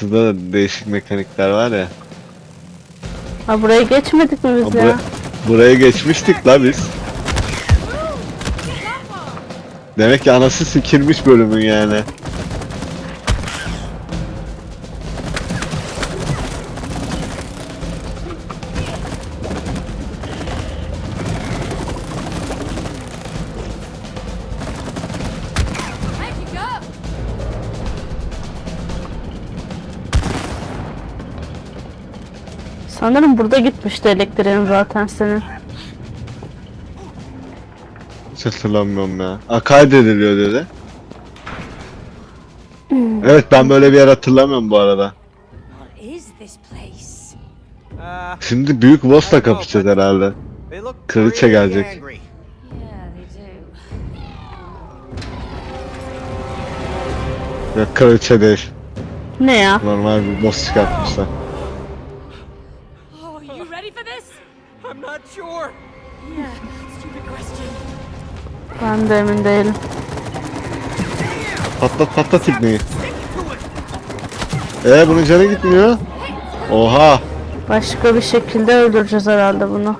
Kızda da değişik mekanikler var ya. Ha buraya geçmedik mi biz bura- ya? buraya geçmiştik la biz. Demek ki anası sikilmiş bölümün yani. Sanırım burada gitmişti elektriğin zaten senin. Hiç hatırlamıyorum ya. Aa, kaydediliyor dedi. Evet ben böyle bir yer hatırlamıyorum bu arada. Şimdi büyük boss'la kapışacağız herhalde. Kraliçe gelecek. Yok kraliçe değil. Ne ya? Normal bir boss çıkartmışlar. Ben de emin değilim. Patlat patlat ibneyi. Ee bunun canı gitmiyor. Oha. Başka bir şekilde öldüreceğiz herhalde bunu.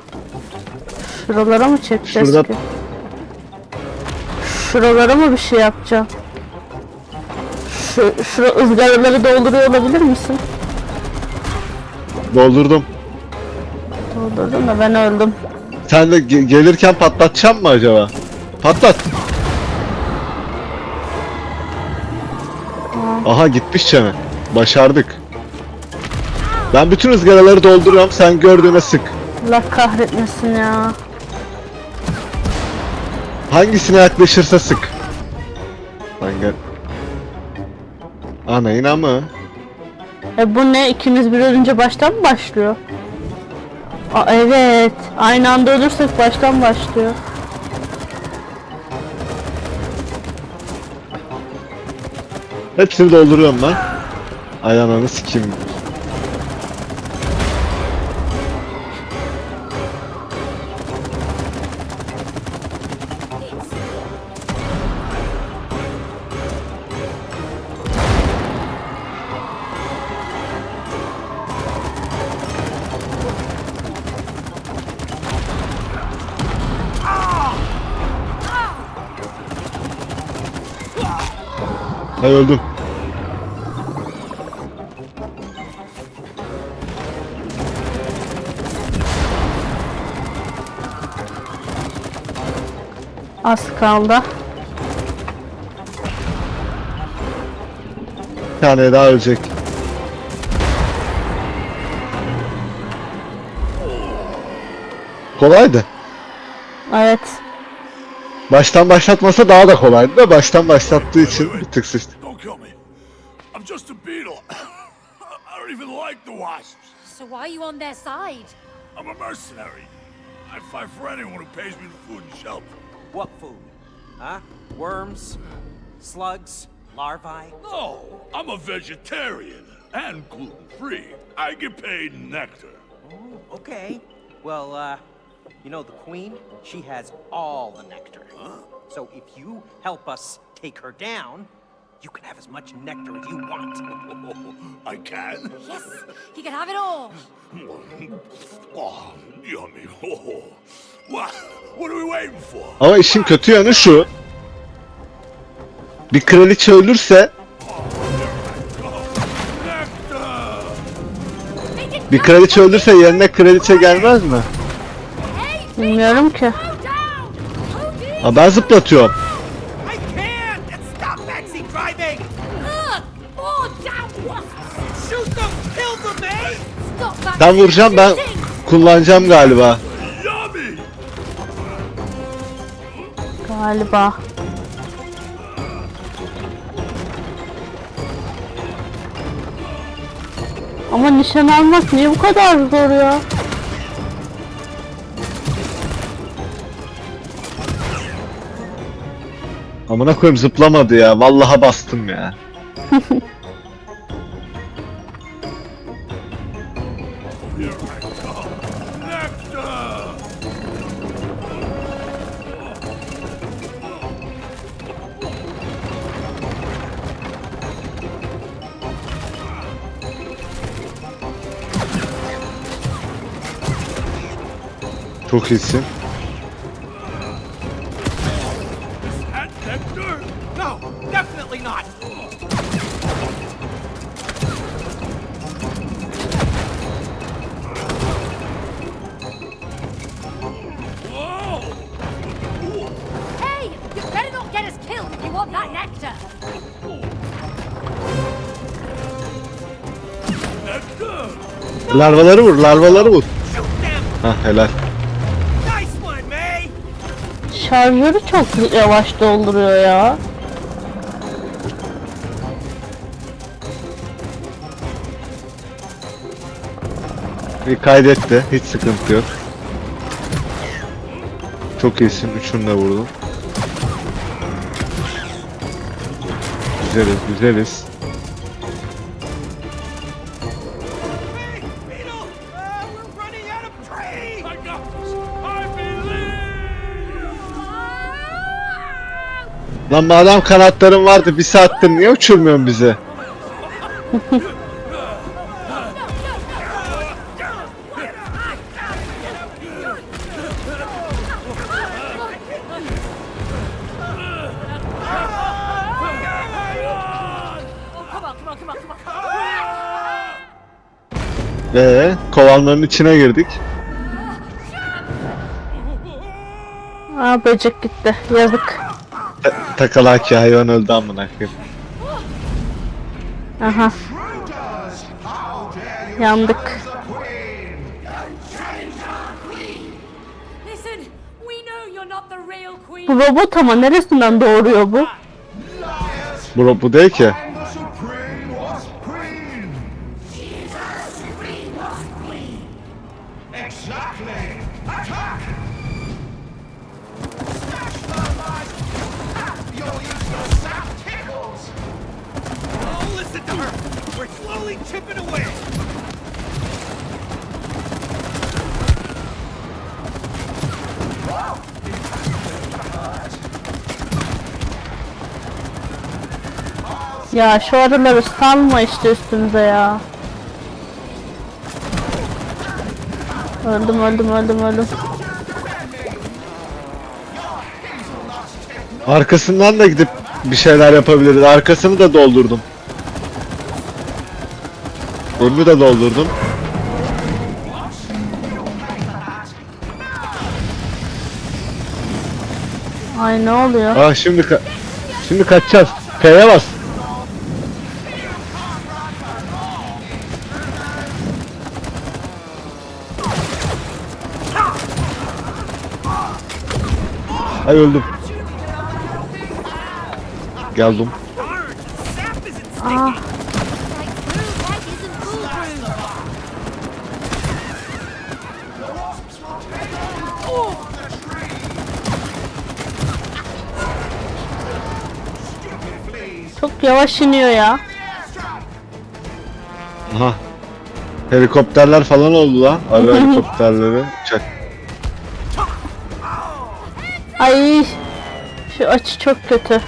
Şuralara mı çekeceğiz Şurada- ki? Şuralara mı bir şey yapacağım? Şu, şura ızgaraları dolduruyor olabilir misin? Doldurdum. Doldurdum da ben öldüm. Sen de ge- gelirken patlatacağım mı acaba? Patlat. Aha gitmiş çene. Başardık. Ben bütün ızgaraları dolduruyorum. Sen gördüğüne sık. Allah kahretmesin ya. Hangisine yaklaşırsa sık. Lan gel. Ana mı? E bu ne? İkimiz bir ölünce baştan mı başlıyor? Aa evet. Aynı anda ölürsek baştan başlıyor. Hepsini dolduruyorum ben. Ay ananı sikeyim. Hay öldüm. Az kaldı. Bir tane daha ölecek. Kolaydı. Evet. Baştan başlatmasa daha da kolaydı da baştan başlattığı için bir tık sıçtı. Don't kill me. I'm just a beetle. I don't even like the wasps. So why are you on their side? I'm a mercenary. I fight for anyone who pays me the food and shelter. What food? Huh? Worms? Slugs? Larvae? No, I'm a vegetarian and gluten free. I get paid in nectar. Okay. Well, uh, you know the queen? She has all the nectar. So if you help us take her down, you can have as much nectar as you want. I can. Yes, he can have it all. Oh, yummy. Oh. What? What are we waiting for? Ama işin kötü yanı şu. Bir kraliçe ölürse bir kraliçe ölürse yerine kraliçe gelmez mi? Bilmiyorum ki. Ha ben zıplatıyorum. Ben vuracağım ben kullanacağım galiba. Galiba. Ama nişan almak niye bu kadar zor ya? Amına koyayım zıplamadı ya. Vallaha bastım ya. Çok iyisin. Larvaları vur, larvaları vur. Hah helal. Şarjörü çok yavaş dolduruyor ya. İyi kaydetti. Hiç sıkıntı yok. Çok iyisin. Üçünü de vurdun. Güzeliz, güzeliz. Lan madem kanatların vardı bir saattir niye uçurmuyorsun bizi? Ee, kovanların içine girdik. Aa böcek gitti. Yazık. Ta- takalaki hayvan öldü amına koyayım. Aha. Yandık. Bu robot ama neresinden doğuruyor bu? Bu, bu değil ki. Ya şu arıları salma işte üstümüze ya. Öldüm öldüm öldüm öldüm. Arkasından da gidip bir şeyler yapabiliriz. Arkasını da doldurdum. Önünü de doldurdum. Ay ne oluyor? Ah şimdi ka- şimdi kaçacağız. F'ye bas. Ay öldüm. Geldim. Foolproof. çok yavaş iniyor ya. Aha. Helikopterler falan oldu lan. Arı helikopterleri. Uçak. Ay şu açı çok kötü.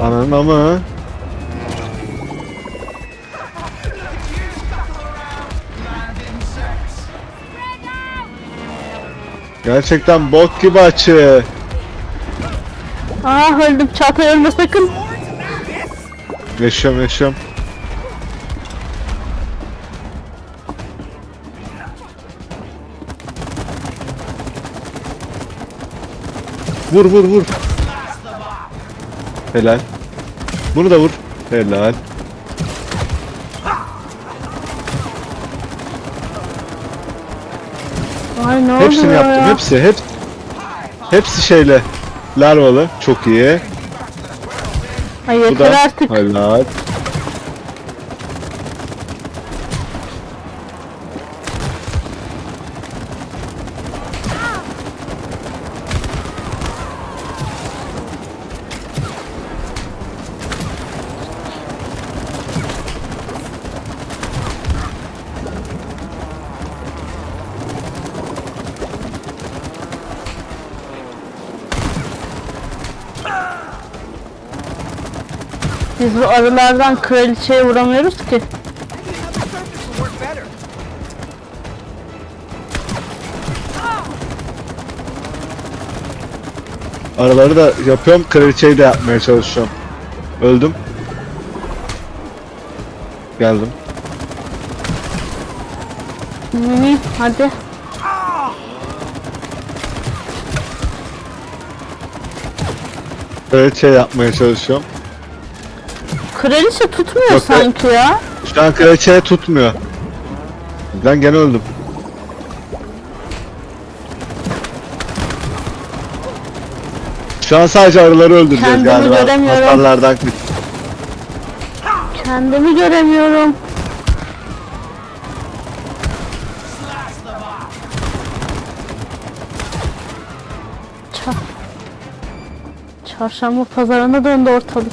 Ananın ama. Gerçekten bok gibi açı. Aa öldüm Çağatay ölme sakın. Yaşıyorum yaşıyorum. Vur vur vur. Helal. Bunu da vur. Helal. Ay ne Hepsini oluyor yaptım. ya? Hepsi. Hep, hepsi şeyle. Larvalı. Çok iyi. Ay Bu yeter da. artık. Helal. arılardan kraliçeye vuramıyoruz ki. Araları da yapıyorum, kraliçeyi de yapmaya çalışıyorum. Öldüm. Geldim. Mini hadi. Kraliçe yapmaya çalışıyorum. Kraliçe tutmuyor Yok, sanki ya. Şu an kraliçeye tutmuyor. Ben gene öldüm. Şu an sadece arıları öldüreceğiz Kendimi galiba. göremiyorum. Hasarlardan kıs- Kendimi göremiyorum. Ça Çarşamba pazarına döndü ortalık.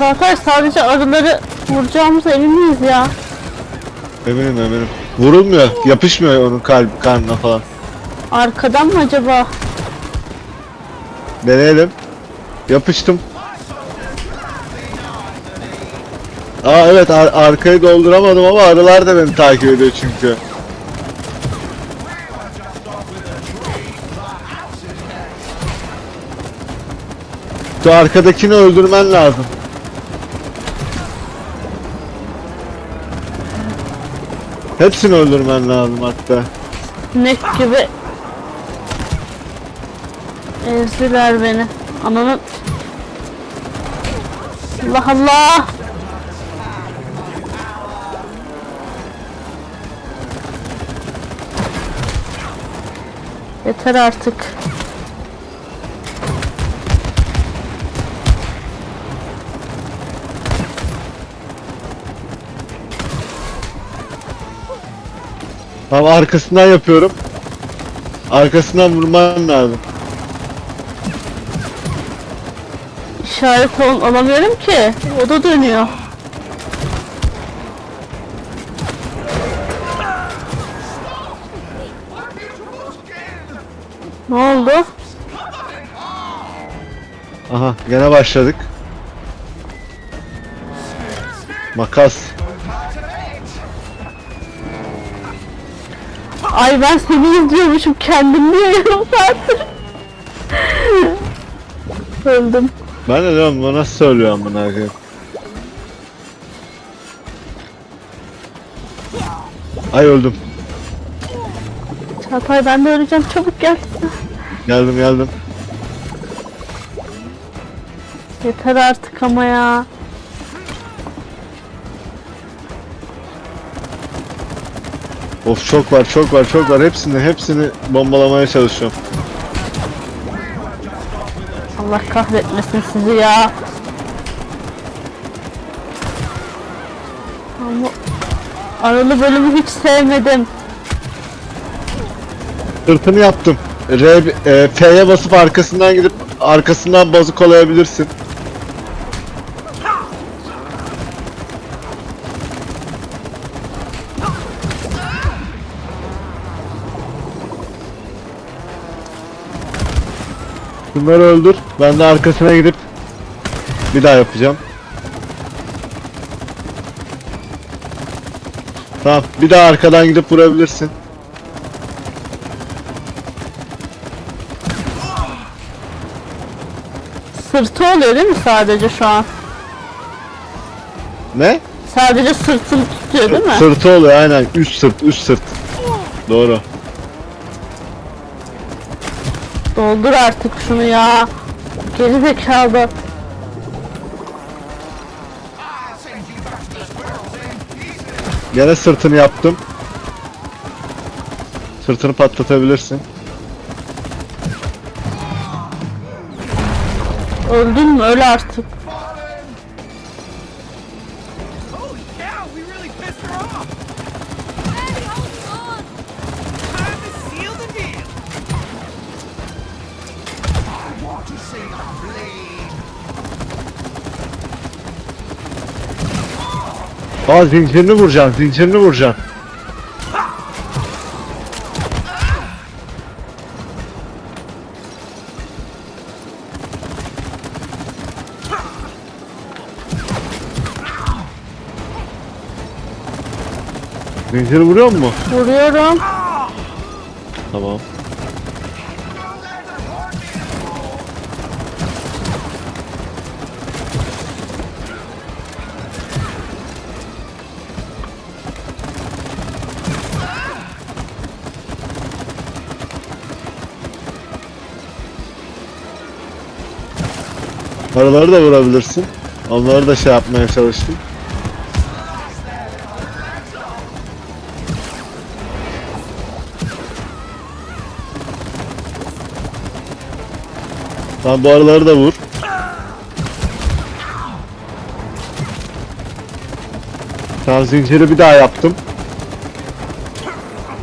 Çağatay sadece arıları vuracağımıza emin miyiz ya? Eminim eminim. Vurulmuyor. Yapışmıyor onun kalp karnına falan. Arkadan mı acaba? Deneyelim. Yapıştım. Aa evet ar- arkayı dolduramadım ama arılar da beni takip ediyor çünkü. Şu arkadakini öldürmen lazım. Hepsini öldürmen lazım hatta. Sinek gibi ezdiler beni. Ananın Allah Allah. Yeter artık. Tamam arkasından yapıyorum. Arkasından vurman lazım. İşaret ol- alamıyorum ki. O da dönüyor. Ne oldu? Aha gene başladık. Makas. Ay ben seni izliyormuşum kendim niye yarım saattir. Öldüm. Ben de diyorum bu nasıl söylüyor amına koyayım. Ay öldüm. Çağatay ben de öleceğim çabuk gel. Geldim geldim. Yeter artık ama ya. Of çok var çok var çok var. Hepsini hepsini bombalamaya çalışıyorum. Allah kahretmesin sizi ya. Ama aralı bölümü hiç sevmedim. Sırtını yaptım. R, e, F'ye basıp arkasından gidip arkasından bazı kolayabilirsin. Bunları öldür. Ben de arkasına gidip bir daha yapacağım. Tamam. Bir daha arkadan gidip vurabilirsin. Sırtı oluyor değil mi sadece şu an? Ne? Sadece sırtını tutuyor değil mi? Sırtı oluyor aynen. Üst sırt, üst sırt. Doğru. Doldur artık şunu ya. Geri zekalı. Gene sırtını yaptım. Sırtını patlatabilirsin. Öldün mü? Öl artık. Aa zincirini vuracağım, zincirini vuracağım. Zinciri vuruyor mu? Vuruyorum. Tamam. Araları da vurabilirsin. Onları da şey yapmaya çalıştım. Tamam bu araları da vur. Tamam zinciri bir daha yaptım.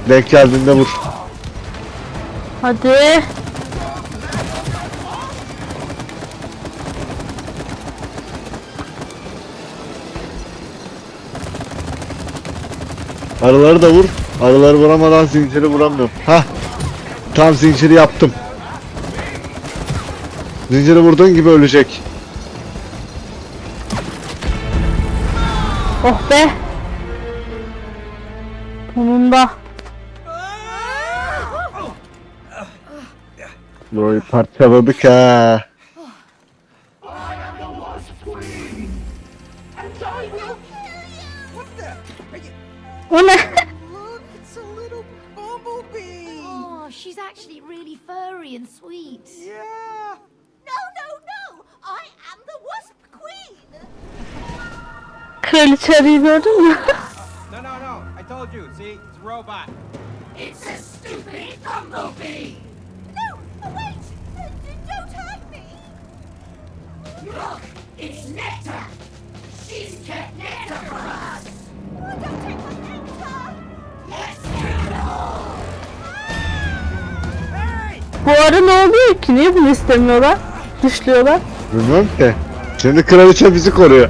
Denk geldiğinde vur. Hadi. Araları da vur. Araları vuramadan zinciri vuramıyorum. Hah. Tam zinciri yaptım. Zinciri vurduğun gibi ölecek. Oh be. Sonunda. Burayı parçaladık ha. You... O ne? Look, it's a little bumblebee. Oh, she's actually really furry and sweet. Yeah. No, no, no! I am the Wasp Queen! Kraliçe arıyı gördün mü? No, no, no. I told you. See, it's a robot. No! Wait! Uh, Don't hurt me! Look! It's Nectar! She's kept nectar for us! Bu arı ne oluyor ki? Niye bunu istemiyorlar? Dışlıyorlar. Bilmiyorum ki. Şimdi kraliçe bizi koruyor.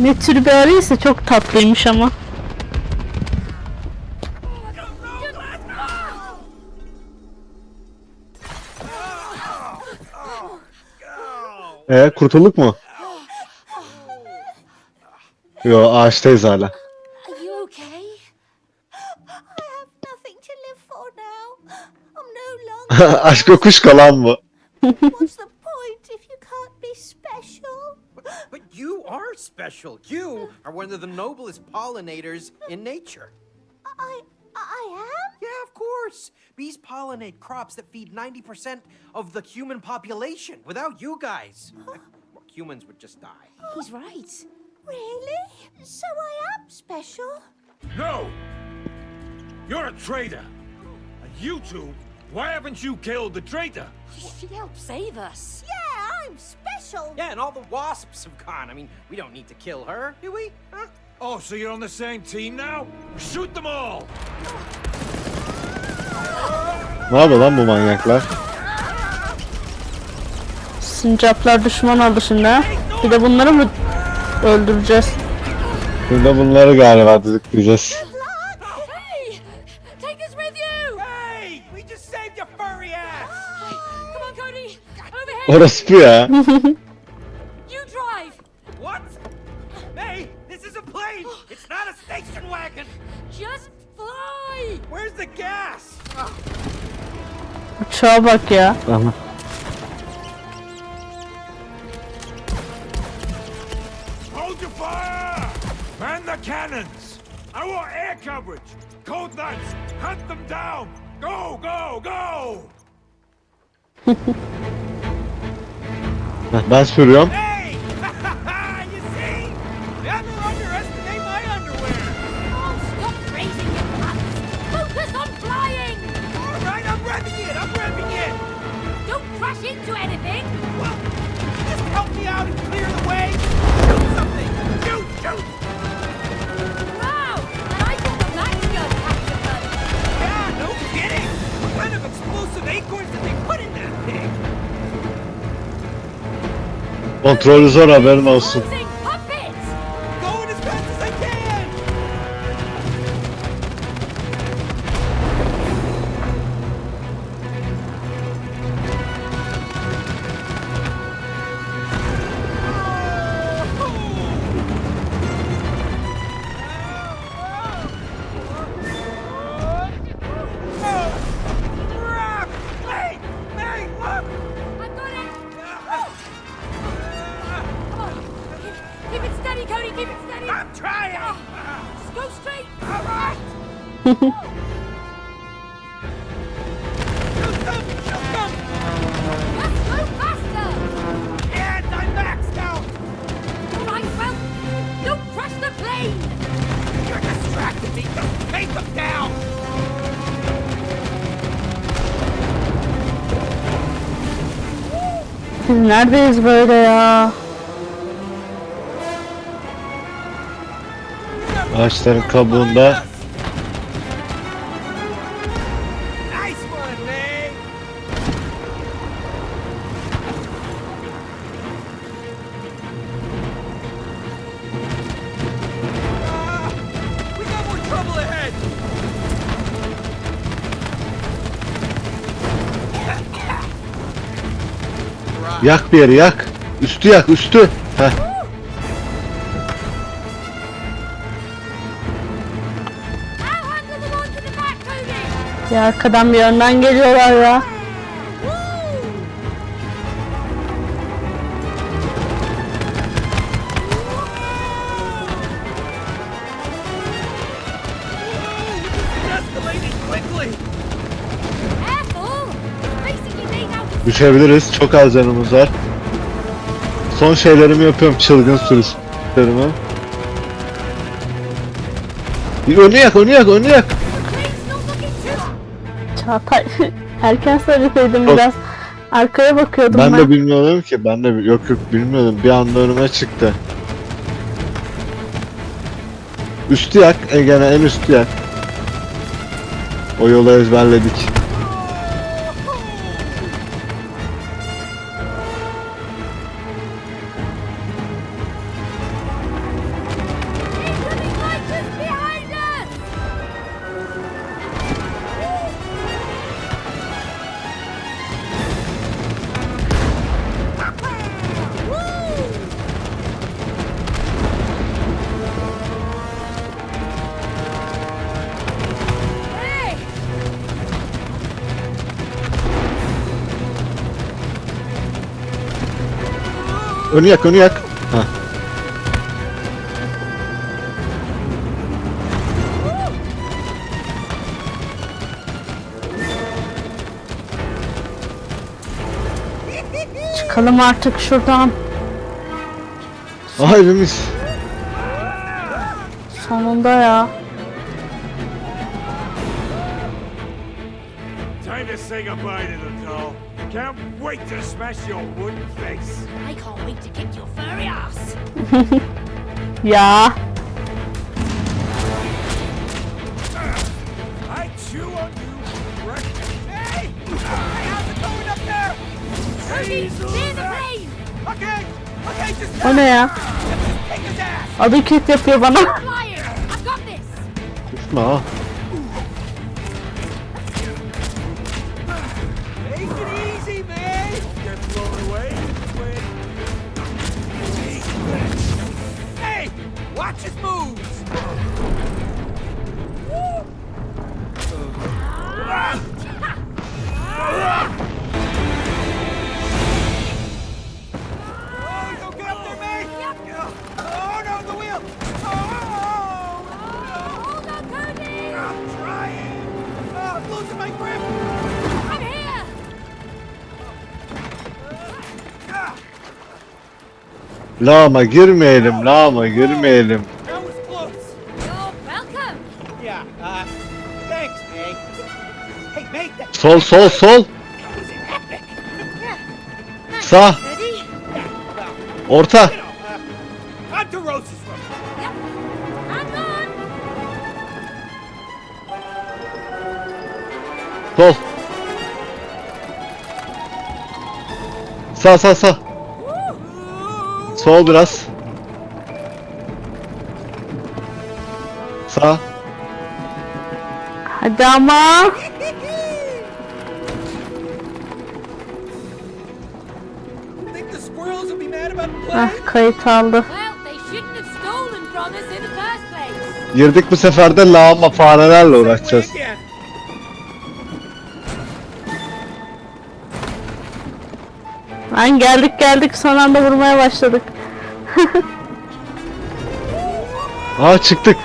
Ne tür bir arıysa çok tatlıymış ama. Ee kurtulduk mu? Yo ağaçtayız hala. Are you okay? I have nothing to live for now. I'm no longer. Aşk o kuş kalan mı? What's the point if you can't be special? But, but you are special. You are one of the noblest pollinators in nature. I I am? Yeah, of course. Bees pollinate crops that feed 90% of the human population. Without you guys, well, humans would just die. He's right. Really? So I am special? No! You're a traitor! And you two, why haven't you killed the traitor? She helped save us. Yeah, I'm special. Yeah, and all the wasps have gone. I mean, we don't need to kill her, do we? Huh? Oh, so you're on the same team now? Shoot them all! Oh, Ne yapıyor lan bu manyaklar? Sincaplar düşman oldu şimdi ha. Bir de bunları mı öldüreceğiz? Şimdi bunları galiba düdükleyeceğiz. Hey! Take us with you! Hey, we just saved your furry ass. Come on, Cody! Over here! Orospu ya. You drive! What? Hey, this is a plane. It's not a station wagon. Just fly! Where's the gas? Uçağa bak ya. Aha. Hold your fire! Man the cannons! I want air coverage! Cold Knights, hunt them down! Go, go, go! Ben sürüyorum. Hey! Crash into anything! Well, just help me out and clear the way. Shoot something. Shoot, shoot. Wow! I think the that's good, Captain Blood. Yeah, no kidding. What kind of explosive acorns did they put in that thing? Kontrolü zor haberin olsun. Neredeyiz böyle ya? Ağaçların kabuğunda yak bir yeri yak. Üstü yak üstü. Heh. Ya arkadan bir yönden geliyorlar ya. Düşebiliriz. Çok az canımız var. Son şeylerimi yapıyorum çılgın sürüşlerimi. Önü yak, önü yak, önü yak. Çağatay erken söyleseydim Yok. biraz. Arkaya bakıyordum Ben ben. de bilmiyordum ki. Ben de yok yok bilmiyordum. Bir anda önüme çıktı. Üstü yak. E gene en üstü yak. O yolu ezberledik. Önü yak, önü yak. Heh. Çıkalım artık şuradan. Aha evimiz. Sonunda ya. Time to say goodbye to the doll. Can't wait to smash your wooden face. I can't wait to kick your furry ass! Ya. I chew on you, wreck Hey! Hey, how's it going up there? Cody, steer the plane! Okay! Okay, just O ne ya? take his ass! Adı kit yapıyor bana. Flyers! Watch his moves! Lağma girmeyelim, lağma girmeyelim. Sol, sol, sol. Sağ, orta. Sol. Sağ, sağ, sağ. Sol biraz. Sağ. Hadi ama. Think the squirrels will be mad about the Ah play? kayıt aldı. Girdik bu sefer de lağma farelerle uğraşacağız. Lan geldik geldik son anda vurmaya başladık. Aa çıktık.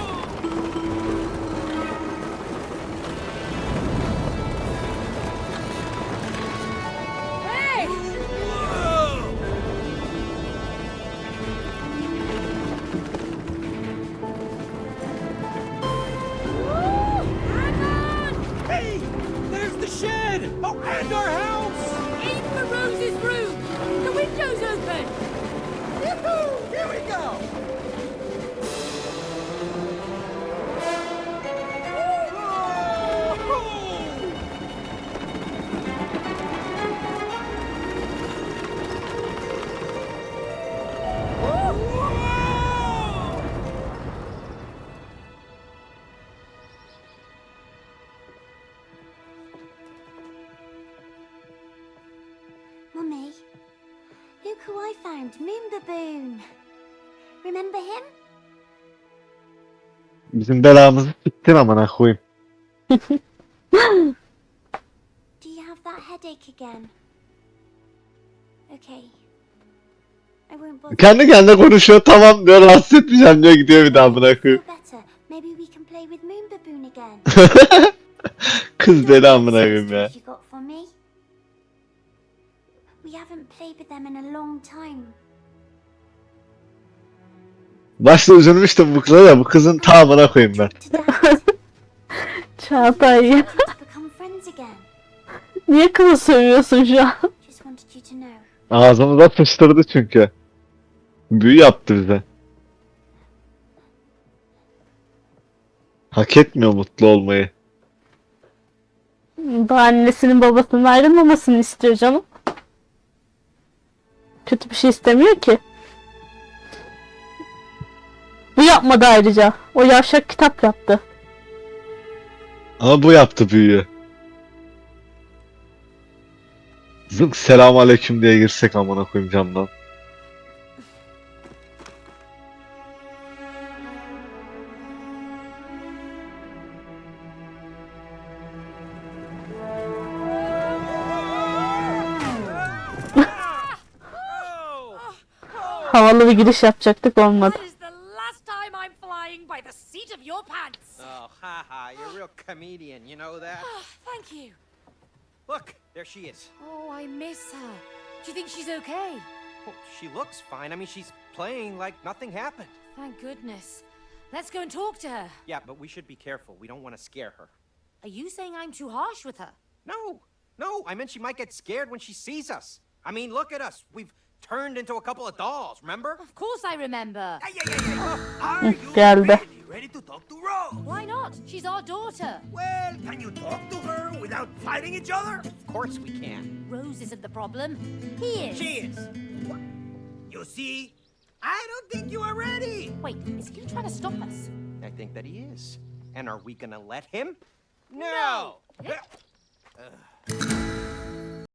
Who I found, Moon Baboon. Remember him? Bizim belamızı siktin amına koyayım. Do you have that headache again? Okay. I won't bother. Kendi kendine konuşuyor tamam diyor rahatsız etmeyeceğim diyor gidiyor bir daha amına koyayım. better. Maybe we can play with Moon Baboon again. Kız deli amına koyayım ya. You got played with them in a long time. Başta üzülmüştüm bu kıza da bu kızın tamamına koyayım ben. Çağatay ya. Niye kızı sövüyorsun şu an? Ağzımıza sıçtırdı çünkü. Büyü yaptı bize. Hak etmiyor mutlu olmayı. Bu annesinin babasının ayrılmamasını istiyor canım. Kötü bir şey istemiyor ki. Bu yapmadı ayrıca. O yavşak kitap yaptı. Ama bu yaptı büyüyü. Zınk selam aleyküm diye girsek amına koyayım camdan. Havalı bir giriş yapacaktık olmadı. That is the last time I'm flying by the seat of your pants! Oh, haha, you're a real comedian, you know that? Ah, thank you. Look, there she is. Oh, I miss her. Do you think she's okay? Well, she looks fine. I mean, she's playing like nothing happened. Thank goodness. Let's go and talk to her. Yeah, but we should be careful. We don't want to scare her. Are you saying I'm too harsh with her? No, no, I meant she might get scared when she sees us. I mean, look at us. We've turned into a couple of dolls, remember? Of course I remember. Hey. Are you geldi. really ready to talk to Rose? Why not? She's our daughter. Well, can you talk to her without fighting each other? Of course we can. Rose isn't the problem. He is. She is. What? You see, I don't think you are ready. Wait, is he trying to stop us? I think that he is. And are we gonna let him? No! Uh.